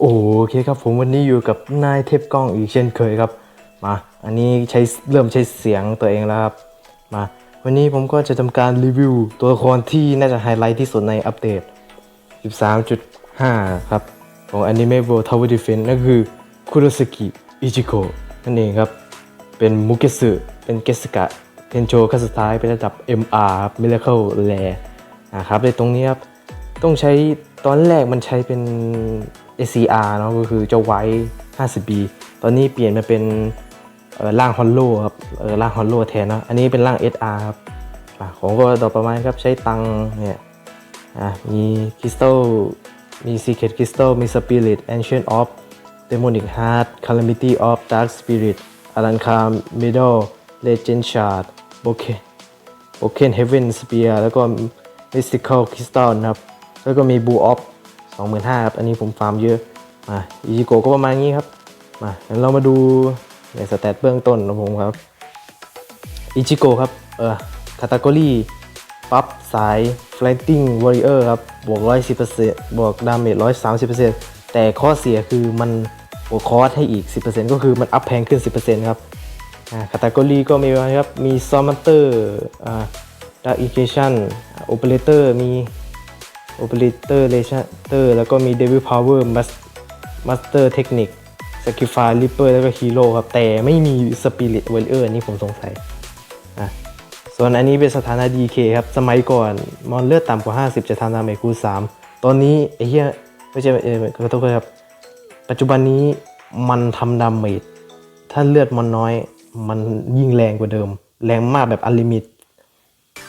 โอเคครับผมวันนี้อยู่กับนายเทพกล้องอีกเช่นเคยครับ มา อันนี้ใช้เริ่มใช้เสียงตัวเองแล้วครับ มา วันนี้ผมก็จะทำการรีวิว ตัวละครที่น่าจะไฮไลท์ที่สุดในอัปเดต 13.5 ครับ ของ Anime World Tower Defense นั่นคือคุโรสกิอิจิโกนั่นเองครับ เป็นมุเกสึเป็นเกสกะเทนโชขั้นสุดท้ายเป็นระดับ MR ครับ Miracle Rare นะครับในตรงนี้ครับ ต้องใช้ตอนแรกมันใช้เป็น ACR เนาะก็คือเจ้าไว้ 50B ตอนนี้เปลี่ยนมาเป็นเอ่อร่างฮอลโลครับเออร่างฮอลโลแทนเนาะอันนี้เป็นร่าง SR ครับอะของก็ต่อประมาณครับใช้ตังค์เนี่ยอะมีคริสตัลมี Secret Crystal มี Spirit Ancient of Demonic Heart Calamity of Dark Spirit Alanka Middle Legend Shard Bokeh Broken Heaven Spear แล้วก็ Mystical Crystal นะครับ แล้วก็มี Blue Off 25,000ครับอันนี้ผมฟาร์มเยอะมาอิจิโกก็ประมาณนี้ครับมาเดี๋ยวเรามาดูในสแตทเบื้องต้นของผมครับอิจิโกครับเออคาตากรีปั๊บสาย Flighting Warrior ครับบวก 110%บวกดาเมจ130%แต่ข้อเสียคือมันบวกคอสให้อีก 10%ก็คือมันอัพแพงขึ้น 10%ครับคาตากรีก็มีอะไรครับ มีซอม m เตอร์อ่าดาร์อิเคชันโอเปอเรเตอร์มี โอเปอเรเตอร์เลชเตอร์แล้วก็มีเดวิลพาวเวอร์มาสเตอร์เทคนิคสกิฟายลิปเปอร์แล้วก็ฮีโร่ครับ แต่ไม่มีสปิริตเวลเออร์นี่ผมสงสัยอะส่วนอันนี้เป็นสถานะ DK ครับ สมัยก่อนมอนเลือดต่ำกว่า 50 จะทำดาเมจคูณ3ตอนนี้ไอ้เหี้ยไม่ใช่เออขอโทษครับ ปัจจุบันนี้มันทำดาเมจถ้าเลือดมันน้อย มันยิ่งแรงกว่าเดิม แรงมากแบบอัลลิมิต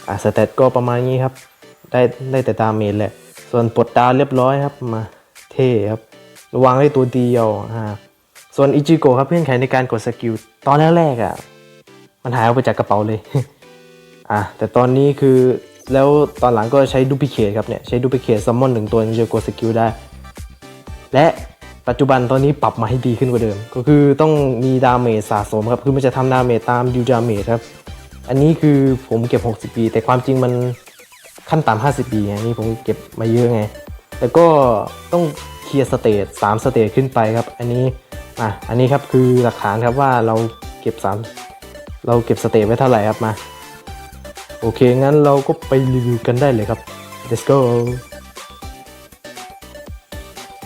อะสเตตก็ประมาณนี้ครับ ได้ได้แต่ดามเมจแหละ ส่วนปลดดาวเรียบร้อยครับมาเท่ครับระวังได้ตัวเดียวอ่าส่วนอิจิโกะครับเพื่อนไขในการกดสกิลตอนแรกๆอะมันหายออกไปจากกระเป๋าเลยอะแต่ตอนนี้คือแล้วตอนหลังก็ใช้ดูพิเคทครับเนี่ยใช้ดูพิเคทซัมมอนหนึ่งตัวถึงจะกดสกิลได้ และปัจจุบันตอนนี้ปรับมาให้ดีขึ้นกว่าเดิม ก็คือต้องมีดาเมจสะสมครับคือมันจะทำดาเมจตามดิวดาเมจครับ อันนี้คือผมเก็บ 60 ปี แต่ความจริงมัน ขั้นต่ำ50 ปีไงนี่ผมเก็บมาเยอะไง แต่ก็ต้องเคลียร์สเตจ3สเตจขึ้นไปครับ อันนี้อะอันนี้ครับคือหลักฐานครับว่าเราเก็บ 3 เราเก็บสเตจไว้เท่าไหร่ครับมา โอเค งั้นเราก็ไปรีวิวกันได้เลยครับ let's go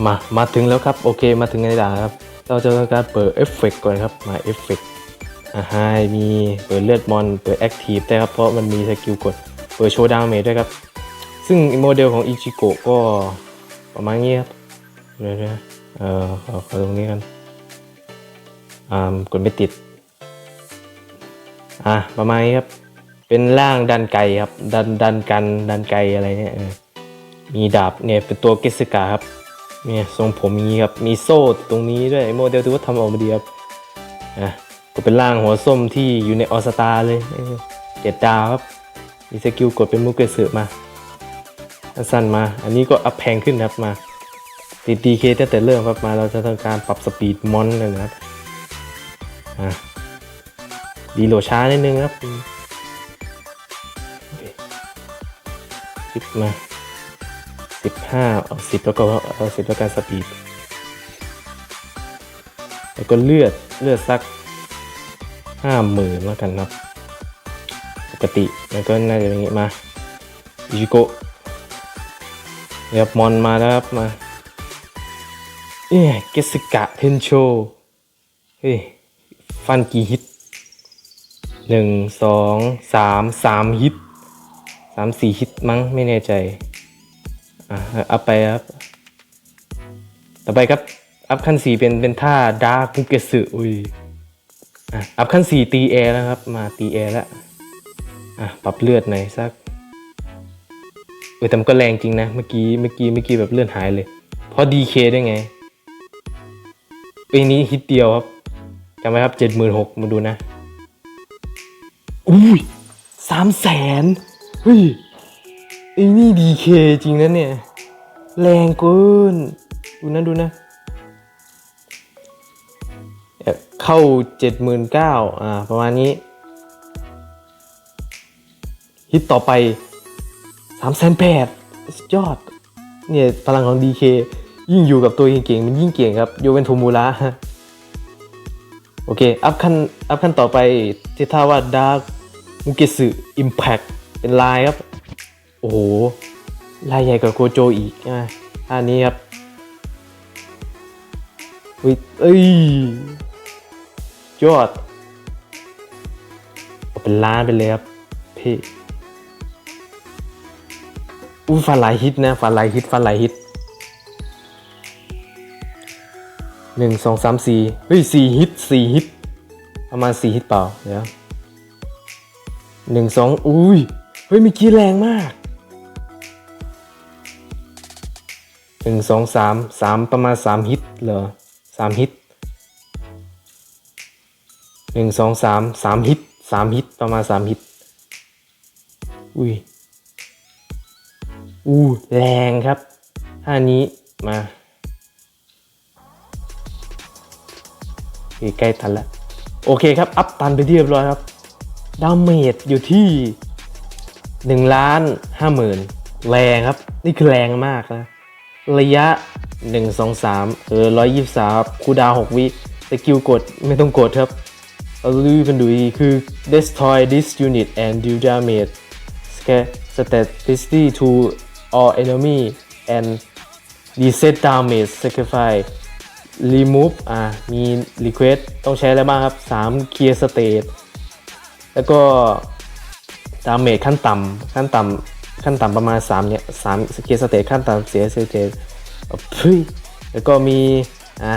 มา มาถึงแล้วครับ โอเค มาถึงในด่านครับ เราจะทำการเปิดเอฟเฟกก่อนครับ มาเอฟเฟกอ่าฮมีเปิดเลือดมอน เปิดแอคทีฟได้ครับ เพราะมันมีสกิลกด เปิดโชว์ดาเมจด้วยครับ ซึ่งโมเดลของอิจิโกะก็ประมาณนี้ครับเดี๋ยวนะเออขอขอตรงนี้กันอ่ากดไม่ติด อะประมาณนี้ครับ เป็นร่างดันไกครับ ดันดันกันดันไกอะไรเนี่ยมีดาบเนี่ยเป็นตัวเกสกาครับเนี่ยทรงผมอย่างนี้ครับ มีโซ่ตรงนี้ด้วยโมเดลถือว่าทำออกมาดีครับอะก็เป็นร่างหัวส้มที่อยู่ในออสตาเลยเจ็ดดาวครับ มีสกิลกดเป็นมุกเกสือมาสั้นมา อันนี้ก็อัพแพงขึ้นครับมา ติดดีเคตั้งแต่เริ่มครับมาเราจะทำการปรับสปีดมอนเลยนะครับอะดีโหลช้านิดนึงครับสิบมาสิบห้าเอาสิบแล้วก็เอาสิบแล้วกันสปีดแล้วก็เลือดเลือดสักห้าหมื่นแล้วกันครับ กติแล้วก็น่าจะเป็นอย่างงี้มาอิจิโกะเรียบมอนมาแล้วครับมาเอ๊เกสกะเทนโชเฮ้ยฟันกี่ฮิตหนึ่งสองสามสามฮิตสามสี่ฮิตมั้งไม่แน่ใจอะอัพไปครับ ต่อไปครับอัพขั้นสี่เป็นเป็นท่าดาร์กุเกสึอุ้ยอะอัพขั้นสี่ตีแอร์แล้วครับ มาตีแอร์แล้ว อะปรับเลือดหน่อยสักเออแต่มันก็แรงจริงนะ เมื่อกี้เมื่อกี้เมื่อกี้แบบเลือดหายเลย เพราะดีเคได้ไงปีนี้ฮิตเดียวครับจำไว้ครับเจ็ดหมื่นหกมาดูนะ อุ้ยสามแสนเฮ้ยไอ้นี่ดีเคจริงนะเนี่ย แรงเกิน ดูนะดูนะเอ่อเข้าเจ็ดหมื่นเก้าอ่า ประมาณนี้ ฮิตต่อไปสามแสนแปดยอด เนี่ยพลังของ DK ยิ่งอยู่กับตัวเก่งๆ มันยิ่งเก่งครับโยเวนโทมูระโอเค อัพขั้น อัพขั้นต่อไปที่ท่าว่าดาร์กมุกิสึอิมแพคเป็นลายครับ โอ้โห ลายใหญ่กว่าโกโจอีกใช่ไหมท่านี้ครับอุ้ยเอ้ยยอดเอาเป็นล้านไปเลยครับพี่ อู้ฟันลายฮิตนะฟันลายฮิตฟันลายฮิตหนึ่งสองสามสี่เฮ้ยสี่ฮิตสี่ฮิตประมาณสี่ฮิตเปล่าเดี๋ยวหนึ่งสองอุ้ยเฮ้ยมีกี้แรงมากหนึ่งสองสามสามประมาณสามฮิตเหรอสามฮิตหนึ่งสองสามสามฮิตสามฮิตประมาณสามฮิตอุ้ย อู้แรงครับท่านี้มาใกล้ทันแล้ว โอเคครับ อัพตันไปที่เรียบร้อยครับดาเมจอยู่ที่1ล้าน5หมื่นแรงครับ นี่คือแรงมากนะ ระยะ 1 2 3 เออ 123 คูดาว6วิสกิลกดไม่ต้องกดครับเราดูกันดูอีคือ destroy this unit and deal damage Sca- statistically to all enemy and reset damage sacrifice remove อ่ามี request ต้องใช้อะไรบ้างครับ 3 clear state แล้วก็ damage ขั้นต่ำขั้นต่ำขั้นต่ำประมาณ3เนี่ย3 clear state ขั้นต่ำเสีย state เฮ้ยแล้วก็มี อ่า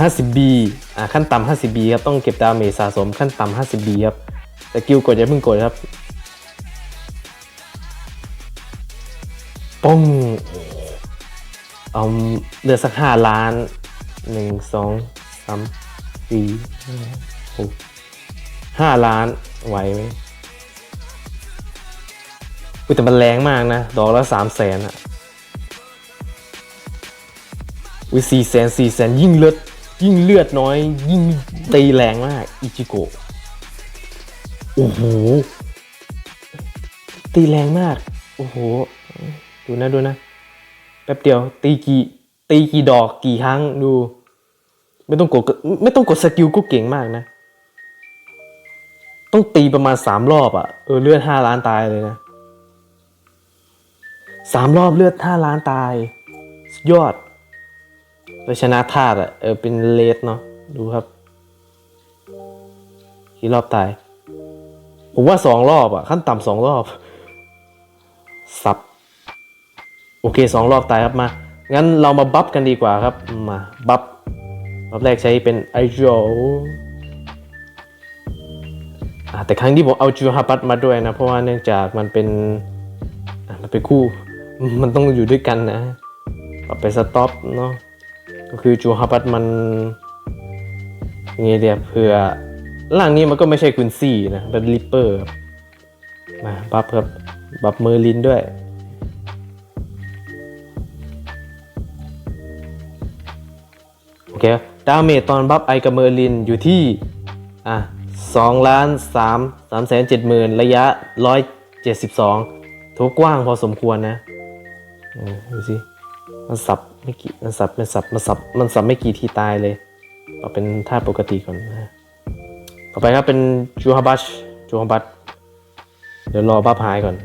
50B อ่าขั้นต่ำ 50B ครับ ต้องเก็บดาเมจสะสมขั้นต่ำ 50B ครับ สกิลกดอย่าเพิ่งกดครับ ป้องเอาเลือสักห้าล้านหนึ่งสองสามสี่ห้าหกห้าล้านไหวไหมอุ๊ยแต่มันแรงมากนะ ดอกละสามแสนอะวิสี่แสนสี่แสนยิ่งเลือด ยิ่งเลือดน้อย ยิ่งตีแรงมาก อิจิโกะโอ้โห ตีแรงมาก โอ้โห ดูนะดูนะ แป๊บเดียว ตีกี่ตีกี่ดอกกี่ครั้งดู ไม่ต้องกดไม่ต้องกดสกิลก็เก่งมากนะ ต้องตีประมาณสามรอบอะ่ะเออเลือดห้าล้านตายเลยนะสามรอบเลือดห้าล้านตาย ยอดเราชนะธาตุอะเออเป็นเลสเนาะดูครับกี่รอบตาย ผมว่าสองรอบอะ่ะ ขั้นต่ำสองรอบ สับ โอเคสองรอบตายครับมา งั้นเรามาบัฟกันดีกว่าครับ มาบัฟรอบแรกใช้เป็นไอโจอ่าแต่ครั้งที่ผมเอาจูฮาปัตมาด้วยนะ เพราะว่าเนื่องจากมันเป็นมันเป็นคู่ มันต้องอยู่ด้วยกันนะก็ไปสต็อปเนาะก็คือจูฮาปัตมันยังไงเดียเพื่อร่างนี้มันก็ไม่ใช่คุณซี่นะเป็นลิปเปอร์ครับมาบัฟครับบัฟเมอร์ลินด้วย คดาเมจตอนบัฟไอกับเมอร์ลินอยู่ที่อะสองล้านสามสามแสนเจ็ดหมื่นระยะร้อยเจ็ดสิบสองถือกว้างพอสมควรนะเออดูสิมันสับไม่กี่มันสับมันสับมันสับมันสับไม่กี่ทีตายเลยเอาเป็นท่าปกติก่อนนะต่อไปครับเป็นจูฮาบัชจูฮาบัชเดี๋ยวรอบัฟหายก่อน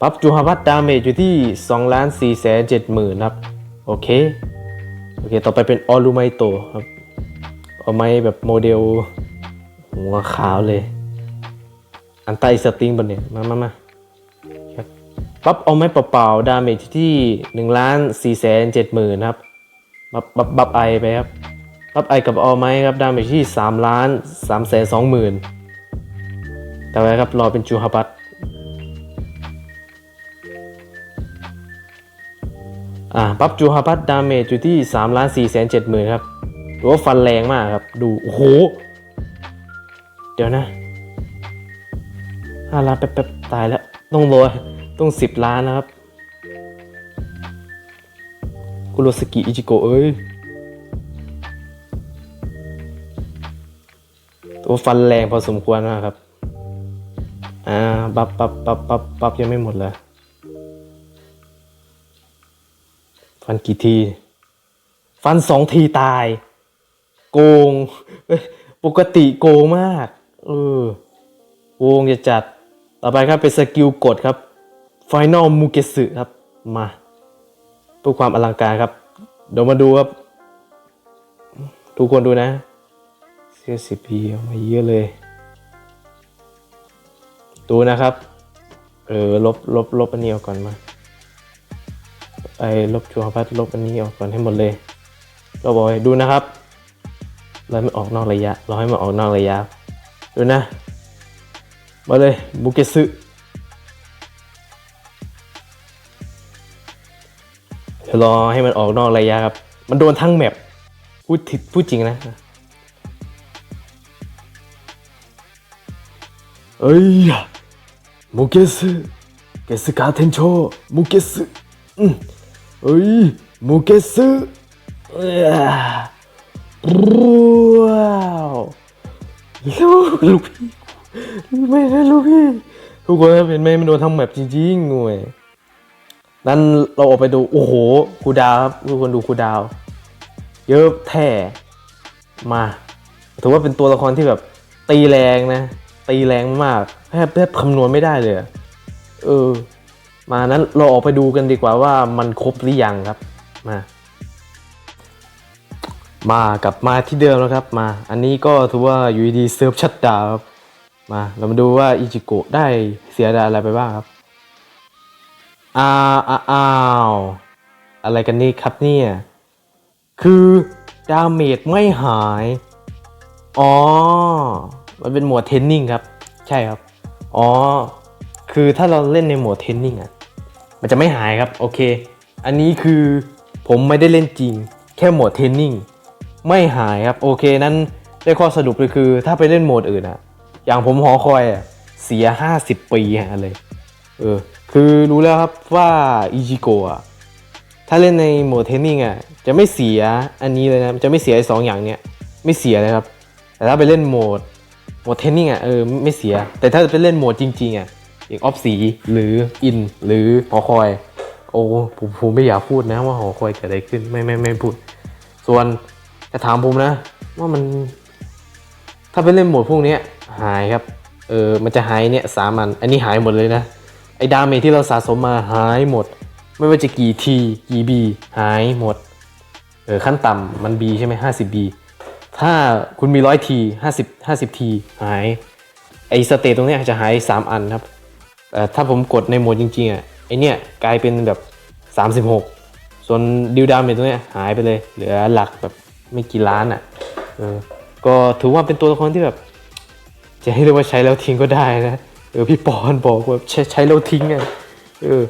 บัฟจูฮาบัชดาเมจอยู่ที่2ล้าน4แสน7หมื่นครับ โอเค อเค ต่อไปเป็นออลูไมโตครับเอาไม้แบบโมเดล หัวขาวเลย อันไตสติงบนเนี่ย มามามาปั๊บเอาไม้เปล่าๆ ดาเมจที่1ล้าน4แสน7หมื่นครับ บับบับบับไอไปครับ บับไอกับออไม้ครับ ดาเมจที่3ล้าน3แสน2หมื่นแต่ไว้ครับ รอเป็นจูฮาบัต อ่าปั๊บจูฮาพัดดาเมจอยู่ที่3ล้าน4แสน7หมื่นครับถือว่าฟันแรงมากครับ ดูโอ้โห เดี๋ยวนะ5ล้านแป๊บๆตายแล้ว ต้องโรยต้อง10ล้านนะครับ คุโรสกิอิจิโกเอ้ยตัวฟันแรงพอสมควรมากครับ อ่าบับบับบับบับบับยังไม่หมดเลย ฟันกี่ที ฟันสองทีตาย โกงเอ้ยปกติโกงมาก เออโกงจะจัด ต่อไปครับเป็นสกิลกดครับ Final m u g e s u ครับ มาเพื่อความอลังการครับ เดี๋ยวมาดูครับ ทุกคนดูนะเสื้อสิปีออกมาเยอะเลย ดูนะครับ เออ ลบลบลบอันนี้ออกก่อนมา ไอ้ลบจัวพัดลบอันนี้ออกก่อนให้หมดเลยเอาไว้ดูนะครับ เราไม่ออกนอกระยะ เราให้มันออกนอกระยะ ดูนะ มาเลยบุเกซึเดี๋ยวรอให้มันออกนอกระยะครับ มันโดนทั้งแมปพูดิพูดจริงนะ เอ้ยมุเกสึเกสึกาเทนโชมุเกสึอืม เอ้ยมุเกสึว้าวลูกลูกพี่ไม่ใช่ลูกพี่ทุกคนครับเห็นไหมมันโดนทำแบบจริงๆงวยนั้นเราออกไปดู โอ้โหครูดาวครับทุกคนดูครูดาว เยอะแท้มาถือว่าเป็นตัวละครที่แบบตีแรงนะ ตีแรงมากแทบแทบคำนวณไม่ได้เลย เออ มานั้นเราออกไปดูกันดีกว่าว่ามันครบหรือยังครับ มา มากลับมาที่เดิมแล้วครับ มา อันนี้ก็ถือว่าอยู่ดีๆเซิร์ฟชัดดาวครับมาเรามาดูว่าอิจิโกะได้เสียดายอะไรไปบ้างครับอ้าวอ้าวอะไรกันนี่ครับเนี่ย คือดาเมจไม่หาย อ๋อ มันเป็นหมวดเทนนิ่งครับ ใช่ครับ อ๋อ คือถ้าเราเล่นในโหมดเทนนิ่งอะ มันจะไม่หายครับโอเค อันนี้คือผมไม่ได้เล่นจริง แค่โหมดเทรนนิ่งไม่หายครับโอเคนั้นได้ข้อสรุปเลยคือ ถ้าไปเล่นโหมดอื่นอะอย่างผมหอคอยอะเสีย 50 ปีฮะเลยเออคือรู้แล้วครับว่าอิจิโกะถ้าเล่นในโหมดเทนนิ่งอะจะไม่เสียอันนี้เลยนะจะไม่เสียสองอย่างเนี้ยไม่เสียเลยครับ แต่ถ้าไปเล่นโหมดโหมดเทนนิ่งอะเออไม่เสีย แต่ถ้าไปเล่นโหมดจริงๆอะ อย่างออฟสีหรืออินหรือหอคอย โอ้ผมผมไม่อยากพูดนะว่าหอคอยเกิดอะไรขึ้นไม่ไม่ไม่พูด ส่วนจะถามผมนะ ว่ามัน ถ้าไปเล่นโหมดพวกนี้หายครับ เออมันจะหายเนี่ยสามอัน อันนี้หายหมดเลยนะ ไอ้ดาเมจที่เราสะสมมาหายหมด ไม่ว่าจะกี่ทีกี่บีหายหมด เออขั้นต่ำมันบีใช่ไหมห้าสิบบีถ้าคุณมีร้อยทีห้าสิบห้าสิบทีหาย ไอ้สเตตตรงเนี้ยจะหายสามอันครับ ถ้าผมกดในโหมดจริงๆอะไอเนี้ยกลายเป็นแบบสามสิบหกส่วนดิวดาเมจตรงเนี้ยหายไปเลย เหลือหลักแบบไม่กี่ล้านอะเออก็ถือว่าเป็นตัวละครที่แบบ จะให้เรียกว่าใช้แล้วทิ้งก็ได้นะเออพี่ปอนบอกว่าใช้ใช้แล้วทิ้งอะเออ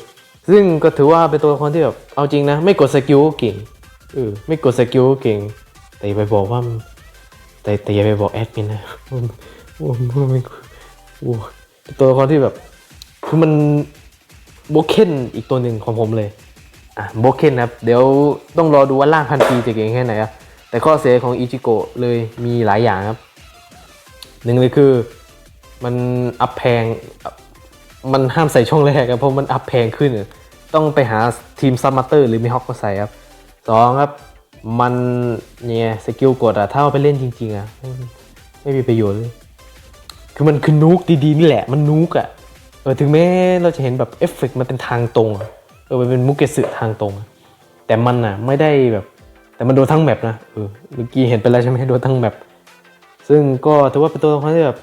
ซึ่งก็ถือว่าเป็นตัวละครที่แบบเอาจริงนะ ไม่กดสกิลก็เก่งเออไม่กดสกิลก็เก่ง แต่อย่าไปบอกว่า แต่แต่อย่าไปบอกแอดมินนะว่าว่าว่ามันโอ้เป็นตัวละครที่แบบ คือมันโบเคนอีกตัวหนึ่งของผมเลยอะโบเคนนครับ เดี๋ยวต้องรอดูว่าล่างพันปีจะเก่งแค่ไหนอะแต่ข้อเสียของอิจิโกะเลยมีหลายอย่างครับหนึ่งเลยคือมันอัพแพง มันห้ามใส่ช่องแรกครับเพราะมันอัพแพงขึ้น ต้องไปหาทีมซัมมาเตอร์หรือมีฮอกมาใส่ครับสองครับมันเนี่ยสกิลกดอะถ้าเอาไปเล่นจริงๆอะไม่ไม่มีประโยชน์เลย คือมันคือนูกดีๆนี่แหละ มันนูกอะ ออถึงแม้เราจะเห็นแบบเอฟเฟกต์มันเป็นทางตรงอะเออมันเป็นมุกเกสึทางตรงอะแต่มันอะไม่ได้แบบ แต่มันโดนทั้งแมปนะเออเมื่อกี้เห็นไปแล้วใช่ไหมโดนทั้งแมปซึ่งก็ถือว่าเป็นตัวละครที่แบบ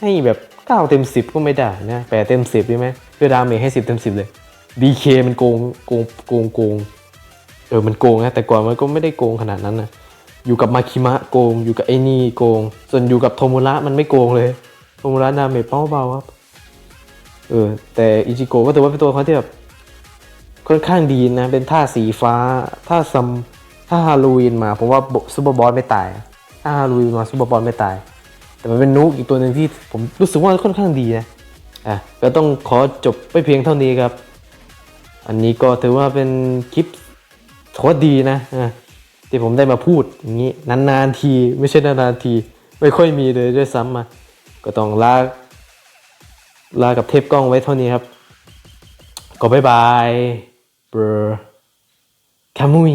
ให้แบบ9เต็ม10ก็ไม่ได้นะแปดเต็ม10ใช่ไหมเพื่อดาเมจให้10เต็ม10เลย DK มันโกงโกงโกงโกงเออมันโกงนะแต่ก่อนมันก็ไม่ได้โกงขนาดนั้นนะอยู่กับมาคิมะโกงอยู่กับไอ้นี่โกง ส่วนอยู่กับโทมุระมันไม่โกงเลยโทมุระดาเมจเบาๆครับ เออแต่อิจิโกะก็ถือว่าเป็นตัวละครที่แบบค่อนข้างดีนะ เป็นท่าสีฟ้าท่าซัมถ้าฮาโลวีนมาผมว่าซูเปอร์บอสไม่ตายถ้าฮาโลวีนมาซูเปอร์บอสไม่ตาย แต่มันเป็นนุกอีกตัวหนึ่งที่ผมรู้สึกว่าค่อนข้างดีนะอะก็ต้องขอจบไปเพียงเท่านี้ครับ อันนี้ก็ถือว่าเป็นคลิปโคตรดีนะอะที่ผมได้มาพูดอย่างนี้นานๆที ไม่ใช่นานๆที ไม่ค่อยมีเลยด้วยซ้ำมา ก็ต้องลา ลากับเทปกล้องไว้เท่านี้ครับ ก็บายบายเบรอคามุย